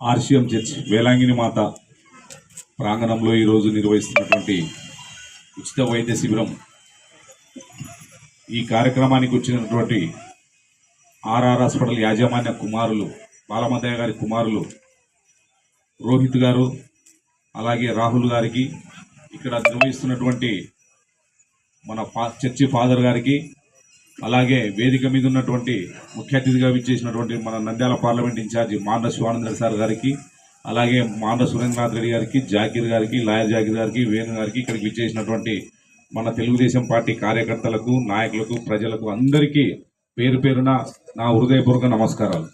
ఆర్షియం church వేలాంగిని మాత ప్రాంగణంలో ఈరోజు నిర్వహిస్తున్నటువంటి ఉచిత వైద్య శిబిరం ఈ కార్యక్రమానికి వచ్చినటువంటి ఆర్ఆర్ హాస్పిటల్ యాజమాన్య కుమారులు బాలమదయ్య గారి కుమారులు రోహిత్ గారు అలాగే రాహుల్ గారికి ఇక్కడ నిర్వహిస్తున్నటువంటి మన ఫా చర్చి ఫాదర్ గారికి అలాగే వేదిక మీద ఉన్నటువంటి ముఖ్య అతిథిగా విచ్చేసినటువంటి మన Nandyal parliament incharge Manda Shivanandar sir గారికి అలాగే మాండ సురేంద్రనాథ్ రెడ్డి గారికి జాకీర్ గారికి లాయర్ జాకీర్ గారికి వేణు గారికి ఇక్కడికి విచ్చేసినటువంటి మన తెలుగుదేశం పార్టీ కార్యకర్తలకు నాయకులకు ప్రజలకు అందరికీ పేరు పేరున నా హృదయపూర్వక నమస్కారాలు.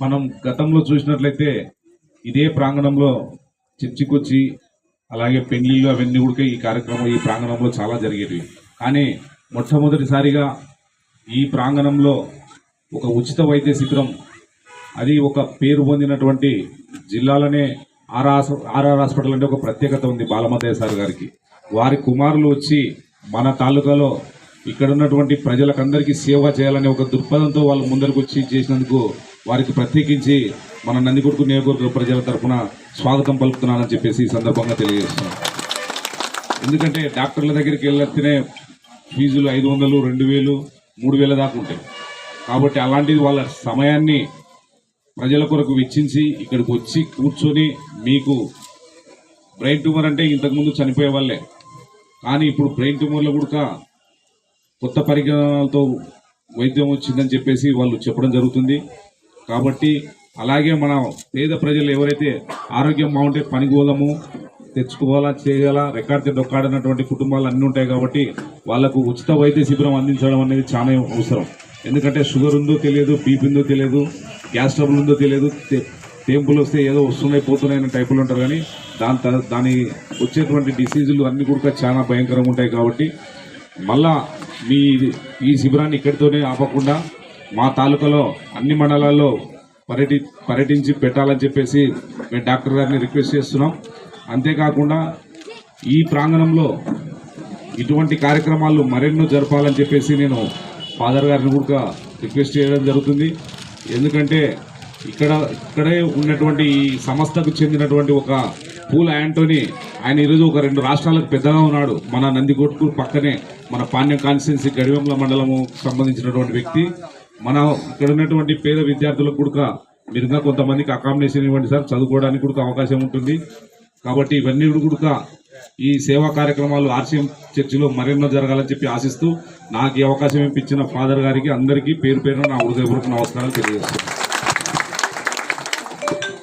మనం గతంలో చూసినట్లయితే ఇదే ప్రాంగణంలో చర్చికొచ్చి అలాగే పెళ్ళిళ్ళు అవన్నీ కూడా ఈ కార్యక్రమం ఈ ప్రాంగణంలో చాలా జరిగేవి కానీ మొట్టమొదటిసారిగా ఈ ప్రాంగణంలో ఒక ఉచిత వైద్య శిబిరం అది ఒక పేరు పొందినటువంటి జిల్లాలోనే ఆర్ఆర్ ఆర్ఆర్ హాస్పిటల్ అంటే ఒక ప్రత్యేకత ఉంది బాలమతయ్య సార్ గారికి. వారి కుమారులు వచ్చి మన తాలూకాలో ఇక్కడ ఉన్నటువంటి ప్రజలకందరికీ సేవ చేయాలనే ఒక దృక్పథంతో వాళ్ళు ముందరకు వచ్చి చేసినందుకు వారికి ప్రత్యేకించి మన నందికొడుకు నియోజకవర్గ ప్రజల తరఫున స్వాగతం పలుకుతున్నానని చెప్పేసి ఈ సందర్భంగా తెలియజేస్తున్నాను ఎందుకంటే డాక్టర్ల దగ్గరికి వెళ్ళితేనే ఫీజులు ఐదు వందలు రెండు వేలు మూడు వేల దాకా ఉంటాయి. కాబట్టి అలాంటిది వాళ్ళ సమయాన్ని ప్రజల కొరకు వెచ్చించి ఇక్కడికి వచ్చి కూర్చొని మీకు బ్రెయిన్ ట్యూమర్ అంటే ఇంతకుముందు చనిపోయే వాళ్ళే. కానీ ఇప్పుడు బ్రెయిన్ ట్యూమర్లో కూడా కొత్త పరిజ్ఞానాలతో వైద్యం వచ్చిందని చెప్పేసి వాళ్ళు చెప్పడం జరుగుతుంది. కాబట్టి అలాగే మన పేద ప్రజలు ఎవరైతే ఆరోగ్యం బాగుంటే పనికి పోదాము తెచ్చుకోవాలా చేయాలా రెక్కాడితే దొక్కాడనటువంటి కుటుంబాలు అన్నీ ఉంటాయి కాబట్టి వాళ్ళకు ఉచిత వైద్య శిబిరం అందించడం అనేది చాలా అవసరం. ఎందుకంటే షుగర్ ఉందో తెలియదు బీపీ ఉందో తెలియదు గ్యాస్ ట్రబుల్ ఉందో తెలియదు టెంపుల్ వస్తే ఏదో వస్తున్నాయి పోతున్నాయి అనే టైపులు ఉంటారు కానీ దాని త- దాని వచ్చేటువంటి డిసీజులు అన్నీ కూడా చాలా భయంకరంగా ఉంటాయి కాబట్టి మళ్ళా మీ ఈ శిబిరాన్ని ఇక్కడితోనే ఆపకుండా మా తాలూకాలో అన్ని మండలాల్లో పర్యటి పర్యటించి పెట్టాలని చెప్పేసి మేము డాక్టర్ గారిని రిక్వెస్ట్ చేస్తున్నాం. అంతేకాకుండా ఈ ప్రాంగణంలో ఇటువంటి కార్యక్రమాలు మరెన్నో జరపాలని చెప్పేసి నేను ఫాదర్ గారిని కూడా రిక్వెస్ట్ చేయడం జరుగుతుంది. ఎందుకంటే ఇక్కడ ఇక్కడే ఉన్నటువంటి ఈ సంస్థకు చెందినటువంటి ఒక పూల యాంటోనీ ఆయన ఈరోజు ఒక రెండు రాష్ట్రాలకు పెద్దగా ఉన్నాడు. మన నందికొట్కు పక్కనే మన పాండ్యం కాన్స్టిట్యున్సీ గడివెంల మండలము సంబంధించినటువంటి వ్యక్తి. మన ఇక్కడ ఉన్నటువంటి పేద విద్యార్థులకు కూడా మీరు ఇంకా కొంతమందికి అకామిడేషన్ ఇవ్వండి సార్. చదువుకోవడానికి కూడా అవకాశం ఉంటుంది. కాబట్టి ఇవన్నీ కూడా ఈ సేవా కార్యక్రమాలు ఆర్సీఎం చర్చిలో మరెన్నో జరగాలని చెప్పి ఆశిస్తూ నాకు ఈ అవకాశం ఇప్పించిన ఫాదర్ గారికి అందరికీ పేరు పేరున నా హృదయపూర్వక నమస్కారాలు తెలియజేస్తున్నాను.